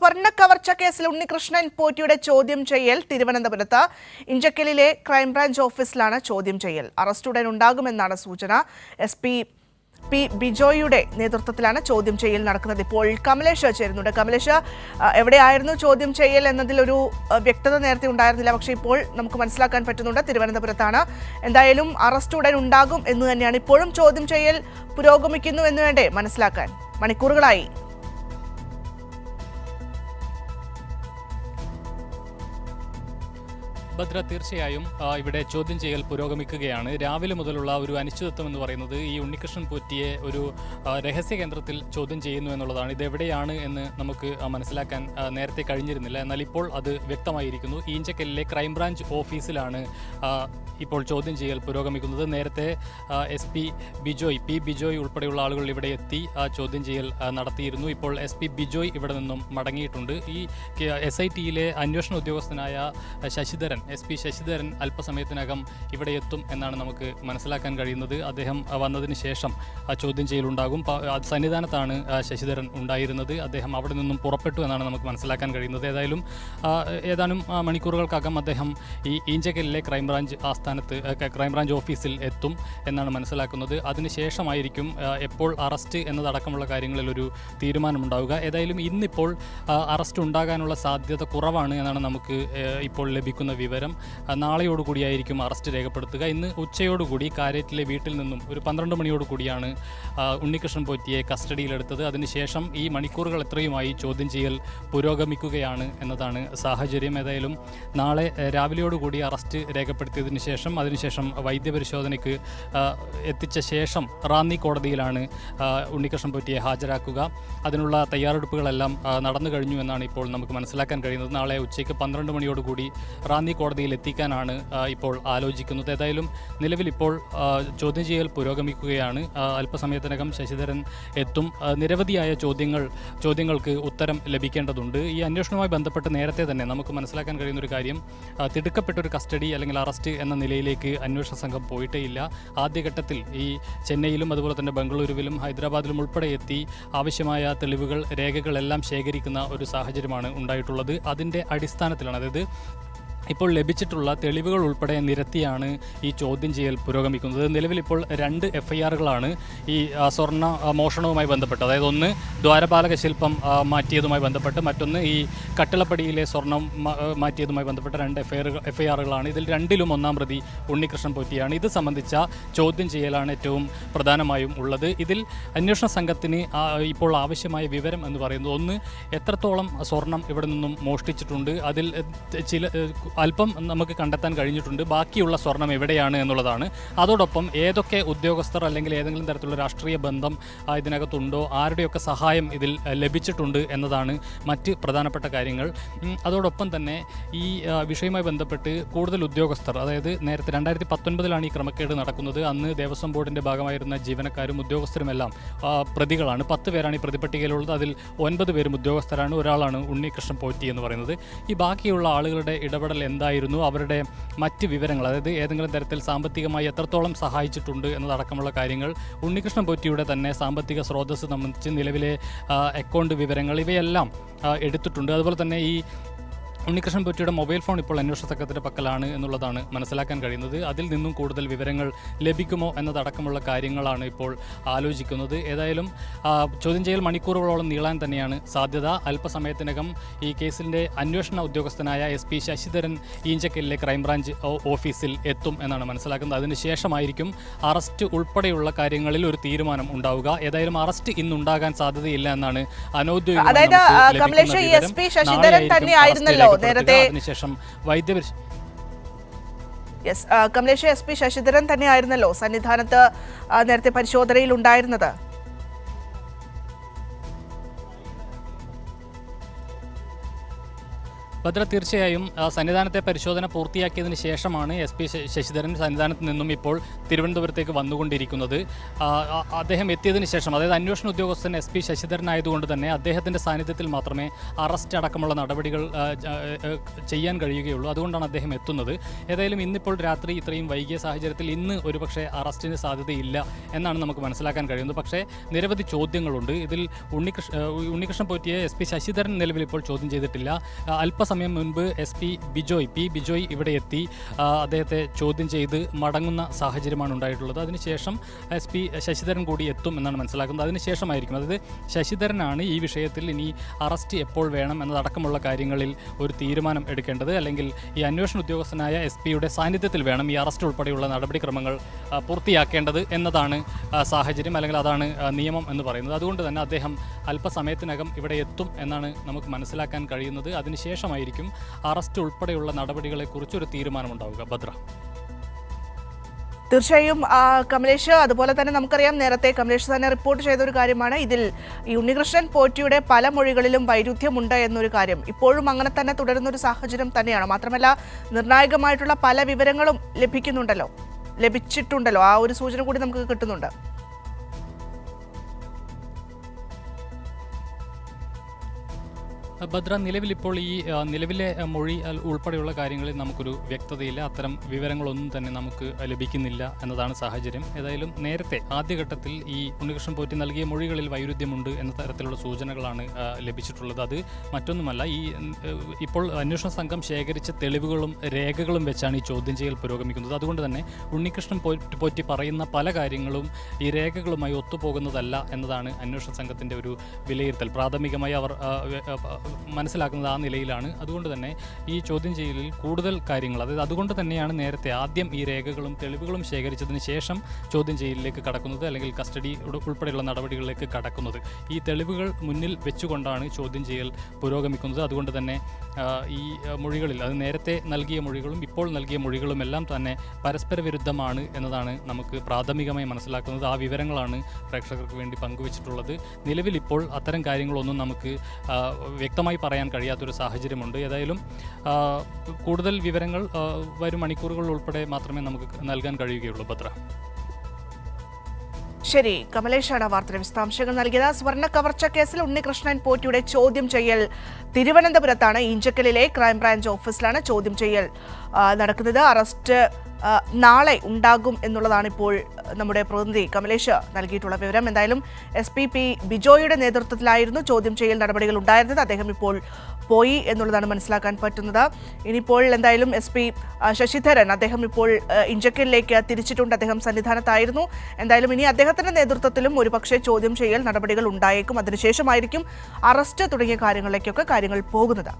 സ്വർണ കവർച്ച കേസിൽ ഉണ്ണികൃഷ്ണൻ പോറ്റിയുടെ ചോദ്യം ചെയ്യൽ തിരുവനന്തപുരത്ത്. ഇഞ്ചക്കലിലെ ക്രൈംബ്രാഞ്ച് ഓഫീസിലാണ് ചോദ്യം ചെയ്യൽ. അറസ്റ്റ് ഉടൻ ഉണ്ടാകുമെന്നാണ് സൂചന. എസ് പി പി ബിജോയുടെ നേതൃത്വത്തിലാണ് ചോദ്യം ചെയ്യൽ നടക്കുന്നത്. ഇപ്പോൾ കമലേഷ് ചേരുന്നുണ്ട്. കമലേഷ് എവിടെയായിരുന്നു ചോദ്യം ചെയ്യൽ എന്നതിലൊരു വ്യക്തത നേരത്തെ ഉണ്ടായിരുന്നില്ല. പക്ഷേ ഇപ്പോൾ നമുക്ക് മനസ്സിലാക്കാൻ പറ്റുന്നുണ്ട് തിരുവനന്തപുരത്താണ്. എന്തായാലും അറസ്റ്റ് ഉടൻ ഉണ്ടാകും എന്ന് തന്നെയാണ് ഇപ്പോഴും ചോദ്യം ചെയ്യൽ പുരോഗമിക്കുന്നു എന്ന് വേണ്ടേ? മനസ്സിലാക്കാൻ. മണിക്കൂറുകളായി. ഭദ്ര തീർച്ചയായും ഇവിടെ ചോദ്യം ചെയ്യൽ പുരോഗമിക്കുകയാണ്. രാവിലെ മുതലുള്ള ഒരു അനിശ്ചിതത്വം എന്ന് പറയുന്നത് ഈ ഉണ്ണികൃഷ്ണൻ പോറ്റിയെ ഒരു രഹസ്യ കേന്ദ്രത്തിൽ ചോദ്യം ചെയ്യുന്നു എന്നുള്ളതാണ്. ഇത് എവിടെയാണ് എന്ന് നമുക്ക് മനസ്സിലാക്കാൻ നേരത്തെ കഴിഞ്ഞിരുന്നില്ല. എന്നാൽ ഇപ്പോൾ അത് വ്യക്തമായിരിക്കുന്നു. ഈഞ്ചക്കലിലെ ക്രൈംബ്രാഞ്ച് ഓഫീസിലാണ് ഇപ്പോൾ ചോദ്യം ചെയ്യൽ പുരോഗമിക്കുന്നത്. നേരത്തെ S P Bijoy P Bijoy ഉൾപ്പെടെയുള്ള ആളുകൾ ഇവിടെ എത്തി ചോദ്യം ചെയ്യൽ നടത്തിയിരുന്നു. ഇപ്പോൾ എസ് പി ബിജോയ് ഇവിടെ നിന്നും മടങ്ങിയിട്ടുണ്ട്. ഈ എസ് ഐ ടിയിലെ അന്വേഷണ ഉദ്യോഗസ്ഥനായ ശശിധരൻ എസ് പി ശശിധരൻ അല്പസമയത്തിനകം ഇവിടെ എത്തും എന്നാണ് നമുക്ക് മനസ്സിലാക്കാൻ കഴിയുന്നത്. അദ്ദേഹം വന്നതിന് ശേഷം ആ ചോദ്യം ചെയ്യലുണ്ടാകും. സന്നിധാനത്താണ് ശശിധരൻ ഉണ്ടായിരുന്നത്. അദ്ദേഹം അവിടെ നിന്നും പുറപ്പെട്ടു എന്നാണ് നമുക്ക് മനസ്സിലാക്കാൻ കഴിയുന്നത്. ഏതായാലും ഏതാനും മണിക്കൂറുകൾക്കകം അദ്ദേഹം ഈ ഈഞ്ചക്കലിലെ ക്രൈംബ്രാഞ്ച് ആസ്ഥാനത്ത് ക്രൈംബ്രാഞ്ച് ഓഫീസിൽ എത്തും എന്നാണ് മനസ്സിലാക്കുന്നത്. അതിനുശേഷമായിരിക്കും എപ്പോൾ അറസ്റ്റ് എന്നതടക്കമുള്ള കാര്യങ്ങളിൽ ഒരു തീരുമാനമുണ്ടാവുക. ഏതായാലും ഇന്നിപ്പോൾ അറസ്റ്റ് ഉണ്ടാകാനുള്ള സാധ്യത കുറവാണ് എന്നാണ് നമുക്ക് ഇപ്പോൾ ലഭിക്കുന്ന വിവരം. ആ, നാളെയോടുകൂടിയായിരിക്കും അറസ്റ്റ് രേഖപ്പെടുത്തുക. ഇന്ന് ഉച്ചയോടുകൂടി കാരേറ്റിലെ വീട്ടിൽ നിന്നും ഒരു പന്ത്രണ്ട് മണിയോട് കൂടിയാണ് ഉണ്ണികൃഷ്ണൻ പോറ്റിയെ കസ്റ്റഡിയിലെടുത്തത്. അതിനുശേഷം ഈ മണിക്കൂറുകൾ എത്രയുമായി ചോദ്യം ചെയ്യൽ പുരോഗമിക്കുകയാണ് എന്നതാണ് സാഹചര്യം. ഏതായാലും നാളെ രാവിലെയോടുകൂടി അറസ്റ്റ് രേഖപ്പെടുത്തിയതിന് ശേഷം അതിനുശേഷം വൈദ്യപരിശോധനയ്ക്ക് എത്തിച്ച ശേഷം റാന്നി കോടതിയിലാണ് ഉണ്ണികൃഷ്ണൻ പോറ്റിയെ ഹാജരാക്കുക. അതിനുള്ള തയ്യാറെടുപ്പുകളെല്ലാം നടന്നു കഴിഞ്ഞു എന്നാണ് ഇപ്പോൾ നമുക്ക് മനസ്സിലാക്കാൻ കഴിയുന്നത്. നാളെ ഉച്ചയ്ക്ക് പന്ത്രണ്ട് മണിയോടുകൂടി റാന്നി കോടതിയിൽ എത്തിക്കാനാണ് ഇപ്പോൾ ആലോചിക്കുന്നത്. ഏതായാലും നിലവിൽ ഇപ്പോൾ ചോദ്യം ചെയ്യൽ പുരോഗമിക്കുകയാണ്. അല്പസമയത്തിനകം ശശിധരൻ എത്തും. നിരവധിയായ ചോദ്യങ്ങൾ ചോദ്യങ്ങൾക്ക് ഉത്തരം ലഭിക്കേണ്ടതുണ്ട്. ഈ അന്വേഷണവുമായി ബന്ധപ്പെട്ട് നേരത്തെ തന്നെ നമുക്ക് മനസ്സിലാക്കാൻ കഴിയുന്ന ഒരു കാര്യം തിടുക്കപ്പെട്ട ഒരു കസ്റ്റഡി അല്ലെങ്കിൽ അറസ്റ്റ് എന്ന നിലയിലേക്ക് അന്വേഷണ സംഘം പോയിട്ടേ ഇല്ല ആദ്യഘട്ടത്തിൽ ഈ ചെന്നൈയിലും അതുപോലെ തന്നെ ബംഗളൂരുവിലും ഹൈദരാബാദിലും ഉൾപ്പെടെ എത്തി ആവശ്യമായ തെളിവുകൾ രേഖകളെല്ലാം ശേഖരിക്കുന്ന ഒരു സാഹചര്യമാണ് ഉണ്ടായിട്ടുള്ളത്. അതിന്റെ അടിസ്ഥാനത്തിലാണ് അതായത് ഇപ്പോൾ ലഭിച്ചിട്ടുള്ള തെളിവുകൾ ഉൾപ്പെടെ നിരത്തിയാണ് ഈ ചോദ്യം ചെയ്യൽ പുരോഗമിക്കുന്നത്. നിലവിൽ ഇപ്പോൾ രണ്ട് എഫ് ഐ ആറുകളാണ് ഈ സ്വർണ മോഷണവുമായി ബന്ധപ്പെട്ട്. അതായത് ഒന്ന് ദ്വാരപാലക ശില്പം മാറ്റിയതുമായി ബന്ധപ്പെട്ട് മറ്റൊന്ന് ഈ കട്ടിളപ്പടിയിലെ സ്വർണം മാറ്റിയതുമായി ബന്ധപ്പെട്ട് രണ്ട് എഫ് ഐ എഫ് ഐ ആറുകളാണ് ഇതിൽ രണ്ടിലും ഒന്നാം പ്രതി ഉണ്ണികൃഷ്ണൻ പോറ്റിയാണ്. ഇത് സംബന്ധിച്ച ചോദ്യം ചെയ്യലാണ് ഏറ്റവും പ്രധാനമായും ഉള്ളത്. ഇതിൽ അന്വേഷണ സംഘത്തിന് ഇപ്പോൾ ആവശ്യമായ വിവരം എന്ന് പറയുന്നത് ഒന്ന് എത്രത്തോളം സ്വർണം ഇവിടെ നിന്നും മോഷ്ടിച്ചിട്ടുണ്ട്? അതിൽ ചില അല്പം നമുക്ക് കണ്ടെത്താൻ കഴിഞ്ഞിട്ടുണ്ട്. ബാക്കിയുള്ള സ്വർണം എവിടെയാണ് എന്നുള്ളതാണ്. അതോടൊപ്പം ഏതൊക്കെ ഉദ്യോഗസ്ഥർ അല്ലെങ്കിൽ ഏതെങ്കിലും തരത്തിലുള്ള രാഷ്ട്രീയ ബന്ധം ഇതിനകത്തുണ്ടോ? ആരുടെയൊക്കെ സഹായം ഇതിൽ ലഭിച്ചിട്ടുണ്ട് എന്നതാണ് മറ്റ് പ്രധാനപ്പെട്ട കാര്യങ്ങൾ. അതോടൊപ്പം തന്നെ ഈ വിഷയവുമായി ബന്ധപ്പെട്ട് കൂടുതൽ ഉദ്യോഗസ്ഥർ അതായത് നേരത്തെ രണ്ടായിരത്തി പത്തൊൻപതിലാണ് ഈ ക്രമക്കേട് നടക്കുന്നത്. അന്ന് ദേവസ്വം ബോർഡിന്റെ ഭാഗമായിരുന്ന ജീവനക്കാരും ഉദ്യോഗസ്ഥരുമെല്ലാം പ്രതികളാണ്. പത്ത് പേരാണ് ഈ പ്രതിപട്ടികയിലുള്ളത്. അതിൽ ഒൻപത് പേരും ഉദ്യോഗസ്ഥരാണ്. ഒരാളാണ് ഉണ്ണികൃഷ്ണൻ പോറ്റി എന്ന് പറയുന്നത്. ഈ ബാക്കിയുള്ള ആളുകളുടെ ഇടപെടൽ എന്തായിരുന്നു അവരുടെ മറ്റ് വിവരങ്ങൾ അതായത് ഏതെങ്കിലും തരത്തിൽ സാമ്പത്തികമായി എത്രത്തോളം സഹായിച്ചിട്ടുണ്ട് എന്നതടക്കമുള്ള കാര്യങ്ങൾ ഉണ്ണികൃഷ്ണൻ പൊറ്റിയുടെ തന്നെ സാമ്പത്തിക സ്രോതസ്സ് സംബന്ധിച്ച് നിലവിലെ അക്കൗണ്ട് വിവരങ്ങൾ ഇവയെല്ലാം എടുത്തിട്ടുണ്ട്. അതുപോലെ തന്നെ ഈ ഉണ്ണികൃഷ്ണൻ പൊറ്റിയുടെ മൊബൈൽ ഫോൺ ഇപ്പോൾ അന്വേഷണ സംഘത്തിന്റെ പക്കലാണ് എന്നുള്ളതാണ് മനസ്സിലാക്കാൻ കഴിയുന്നത്. അതിൽ നിന്നും കൂടുതൽ വിവരങ്ങൾ ലഭിക്കുമോ എന്നതടക്കമുള്ള കാര്യങ്ങളാണ് ഇപ്പോൾ ആലോചിക്കുന്നത്. ഏതായാലും ചോദ്യം ചെയ്യൽ മണിക്കൂറുകളോളം നീളാൻ തന്നെയാണ് സാധ്യത. അല്പസമയത്തിനകം ഈ കേസിന്റെ അന്വേഷണ ഉദ്യോഗസ്ഥനായ എസ് പി ശശിധരൻ ഈഞ്ചക്കലിലെ ക്രൈംബ്രാഞ്ച് ഓഫീസിൽ എത്തും എന്നാണ് മനസ്സിലാക്കുന്നത്. അതിനുശേഷമായിരിക്കും അറസ്റ്റ് ഉൾപ്പെടെയുള്ള കാര്യങ്ങളിൽ ഒരു തീരുമാനം ഉണ്ടാവുക. ഏതായാലും അറസ്റ്റ് ഇന്നുണ്ടാകാൻ സാധ്യതയില്ല എന്നാണ് അനൗദ്യോഗിക അതായത്, കമലേഷ്, എസ് പി ശശിധരൻ തന്നെ ആയിരുന്നല്ലോ നേരത്തെ- അതിനുശേഷം yes Kamlesh S P Sasidharan തന്നെയായിരുന്നല്ലോ സന്നിധാനത്ത് നേരത്തെ പരിശോധനയിൽ ഉണ്ടായിരുന്നത്. ഭദ്ര തീർച്ചയായും സന്നിധാനത്തെ പരിശോധന പൂർത്തിയാക്കിയതിന് ശേഷമാണ് എസ് പി ശശിധരൻ സന്നിധാനത്ത് നിന്നും ഇപ്പോൾ തിരുവനന്തപുരത്തേക്ക് വന്നുകൊണ്ടിരിക്കുന്നത്. അദ്ദേഹം എത്തിയതിന് ശേഷം അതായത് അന്വേഷണ ഉദ്യോഗസ്ഥൻ എസ് പി ശശിധരൻ ആയതുകൊണ്ട് തന്നെ അദ്ദേഹത്തിന്റെ സാന്നിധ്യത്തിൽ മാത്രമേ അറസ്റ്റ് അടക്കമുള്ള നടപടികൾ ചെയ്യാൻ കഴിയുകയുള്ളൂ. അതുകൊണ്ടാണ് അദ്ദേഹം എത്തുന്നത്. ഏതായാലും ഇന്നിപ്പോൾ രാത്രി ഇത്രയും വൈകിയ സാഹചര്യത്തിൽ ഇന്ന് ഒരുപക്ഷെ അറസ്റ്റിന് സാധ്യതയില്ല എന്നാണ് നമുക്ക് മനസ്സിലാക്കാൻ കഴിയുന്നത്. പക്ഷേ നിരവധി ചോദ്യങ്ങളുണ്ട്. ഇതിൽ ഉണ്ണികൃഷ്ണ ഉണ്ണികൃഷ്ണൻ പോറ്റിയെ എസ് പി ശശിധരൻ നിലവിൽ ഇപ്പോൾ ചോദ്യം ചെയ്തിട്ടില്ല. ആ, അല്പസമയം മുൻപ് S P Bijoy P Bijoy ഇവിടെ എത്തി അദ്ദേഹത്തെ ചോദ്യം ചെയ്ത് മടങ്ങുന്ന സാഹചര്യമാണ് ഉണ്ടായിട്ടുള്ളത്. അതിനുശേഷം എസ് പി ശശിധരൻ കൂടി എത്തും എന്നാണ് മനസ്സിലാക്കുന്നത്. അതിനുശേഷമായിരിക്കും. അതായത് ശശിധരനാണ് ഈ വിഷയത്തിൽ ഇനി അറസ്റ്റ് എപ്പോൾ വേണം എന്നതടക്കമുള്ള കാര്യങ്ങളിൽ ഒരു തീരുമാനം എടുക്കേണ്ടത്. അല്ലെങ്കിൽ ഈ അന്വേഷണ ഉദ്യോഗസ്ഥനായ എസ് പിയുടെ സാന്നിധ്യത്തിൽ വേണം ഈ അറസ്റ്റ് ഉൾപ്പെടെയുള്ള നടപടിക്രമങ്ങൾ പൂർത്തിയാക്കേണ്ടത് എന്നതാണ് സാഹചര്യം അല്ലെങ്കിൽ അതാണ് നിയമം എന്ന് പറയുന്നത്. അതുകൊണ്ട് തന്നെ അദ്ദേഹം അല്പസമയത്തിനകം ഇവിടെ എത്തും എന്നാണ് നമുക്ക് മനസ്സിലാക്കാൻ കഴിയുന്നത്. അതിനുശേഷമായിരിക്കും അറസ്റ്റ് ഉൾപ്പെടെയുള്ള നടപടികളെക്കുറിച്ച് ഒരു തീരുമാനമുണ്ടാവുക. ഭദ്ര. തീർച്ചയായും കമലേഷ് അതുപോലെ തന്നെ നമുക്കറിയാം നേരത്തെ കമലേഷ് തന്നെ റിപ്പോർട്ട് ചെയ്ത ഒരു കാര്യമാണ്. ഇതിൽ ഈ ഉണ്ണികൃഷ്ണൻ പോറ്റിയുടെ പല മൊഴികളിലും വൈരുദ്ധ്യമുണ്ട് എന്നൊരു കാര്യം ഇപ്പോഴും അങ്ങനെ തന്നെ തുടരുന്ന ഒരു സാഹചര്യം തന്നെയാണ്. മാത്രമല്ല നിർണായകമായിട്ടുള്ള പല വിവരങ്ങളും ലഭിക്കുന്നുണ്ടല്ലോ ലഭിച്ചിട്ടുണ്ടല്ലോ. ആ ഒരു സൂചന കൂടി നമുക്ക് കിട്ടുന്നുണ്ട്. ഭദ്ര നിലവിലിപ്പോൾ ഈ നിലവിലെ മൊഴി ഉൾപ്പെടെയുള്ള കാര്യങ്ങളിൽ നമുക്കൊരു വ്യക്തതയില്ല. അത്തരം വിവരങ്ങളൊന്നും തന്നെ നമുക്ക് ലഭിക്കുന്നില്ല എന്നതാണ് സാഹചര്യം. ഏതായാലും നേരത്തെ ആദ്യഘട്ടത്തിൽ ഈ ഉണ്ണികൃഷ്ണൻ പോറ്റി നൽകിയ മൊഴികളിൽ വൈരുദ്ധ്യമുണ്ട് എന്ന തരത്തിലുള്ള സൂചനകളാണ് ലഭിച്ചിട്ടുള്ളത്. അത് മറ്റൊന്നുമല്ല ഈ ഇപ്പോൾ അന്വേഷണ സംഘം ശേഖരിച്ച തെളിവുകളും രേഖകളും വെച്ചാണ് ഈ ചോദ്യം ചെയ്യൽ പുരോഗമിക്കുന്നത്. അതുകൊണ്ട് തന്നെ ഉണ്ണികൃഷ്ണൻ പോറ്റി പറയുന്ന പല കാര്യങ്ങളും ഈ രേഖകളുമായി ഒത്തുപോകുന്നതല്ല എന്നതാണ് അന്വേഷണ സംഘത്തിന്റെ ഒരു വിലയിരുത്തൽ. പ്രാഥമികമായി അവർ മനസ്സിലാക്കുന്നത് ആ നിലയിലാണ്. അതുകൊണ്ട് തന്നെ ഈ ചോദ്യം ചെയ്യലിൽ കൂടുതൽ കാര്യങ്ങൾ അതായത് അതുകൊണ്ട് തന്നെയാണ് നേരത്തെ ആദ്യം ഈ രേഖകളും തെളിവുകളും ശേഖരിച്ചതിന് ശേഷം ചോദ്യം ചെയ്യലിലേക്ക് കടക്കുന്നത് അല്ലെങ്കിൽ കസ്റ്റഡി ഉൾ- ഉൾപ്പെടെയുള്ള നടപടികളിലേക്ക് കടക്കുന്നത്. ഈ തെളിവുകൾ മുന്നിൽ വെച്ചുകൊണ്ടാണ് ചോദ്യം ചെയ്യൽ പുരോഗമിക്കുന്നത്. അതുകൊണ്ട് തന്നെ ഈ മൊഴികളിൽ അത് നേരത്തെ നൽകിയ മൊഴികളും ഇപ്പോൾ നൽകിയ മൊഴികളും എല്ലാം തന്നെ പരസ്പര വിരുദ്ധമാണ് എന്നതാണ് നമുക്ക് പ്രാഥമികമായി മനസ്സിലാക്കുന്നത്. ആ വിവരങ്ങളാണ് പ്രേക്ഷകർക്ക് വേണ്ടി പങ്കുവച്ചിട്ടുള്ളത്. നിലവിൽ ഇപ്പോൾ അത്തരം കാര്യങ്ങളൊന്നും നമുക്ക് ആ, വ്യക്തമായി പറയാൻ കഴിയാത്തൊരു സാഹചര്യമുണ്ട്. ഏതായാലും കൂടുതൽ വിവരങ്ങൾ വരും മണിക്കൂറുകൾ ഉൾപ്പെടെ മാത്രമേ നമുക്ക് നൽകാൻ കഴിയുകയുള്ളൂ ഭദ്ര. ശരി കമലേഷാണ് വാർത്തയുടെ വിശദാംശങ്ങൾ നൽകിയത്. സ്വർണ കവർച്ച കേസിൽ ഉണ്ണികൃഷ്ണൻ പോറ്റിയുടെ ചോദ്യം ചെയ്യൽ. തിരുവനന്തപുരത്താണ് ഇഞ്ചക്കലിലെ ക്രൈംബ്രാഞ്ച് ഓഫീസിലാണ് ചോദ്യം ചെയ്യൽ നടക്കുന്നത്. അറസ്റ്റ് നാളെ ഉണ്ടാകും എന്നുള്ളതാണ് ഇപ്പോൾ നമ്മുടെ പ്രതിനിധി കമലേഷ് നൽകിയിട്ടുള്ള വിവരം. എന്തായാലും എസ് പി പി ബിജോയുടെ നേതൃത്വത്തിലായിരുന്നു ചോദ്യം ചെയ്യൽ നടപടികൾ ഉണ്ടായിരുന്നത്. അദ്ദേഹം ഇപ്പോൾ പോയി എന്നുള്ളതാണ് മനസ്സിലാക്കാൻ പറ്റുന്നത്. ഇനിയിപ്പോൾ എന്തായാലും എസ് പി ശശിധരൻ അദ്ദേഹം ഇപ്പോൾ ഇഞ്ചക്കലിലേക്ക് തിരിച്ചിട്ടുണ്ട്. അദ്ദേഹം സന്നിധാനത്തായിരുന്നു. എന്തായാലും ഇനി അദ്ദേഹത്തിന്റെ നേതൃത്വത്തിലും ഒരുപക്ഷെ ചോദ്യം ചെയ്യൽ നടപടികൾ ഉണ്ടായേക്കും. അതിനുശേഷമായിരിക്കും അറസ്റ്റ് തുടങ്ങിയ കാര്യങ്ങളിലേക്കൊക്കെ കാര്യങ്ങൾ പോകുന്നത്.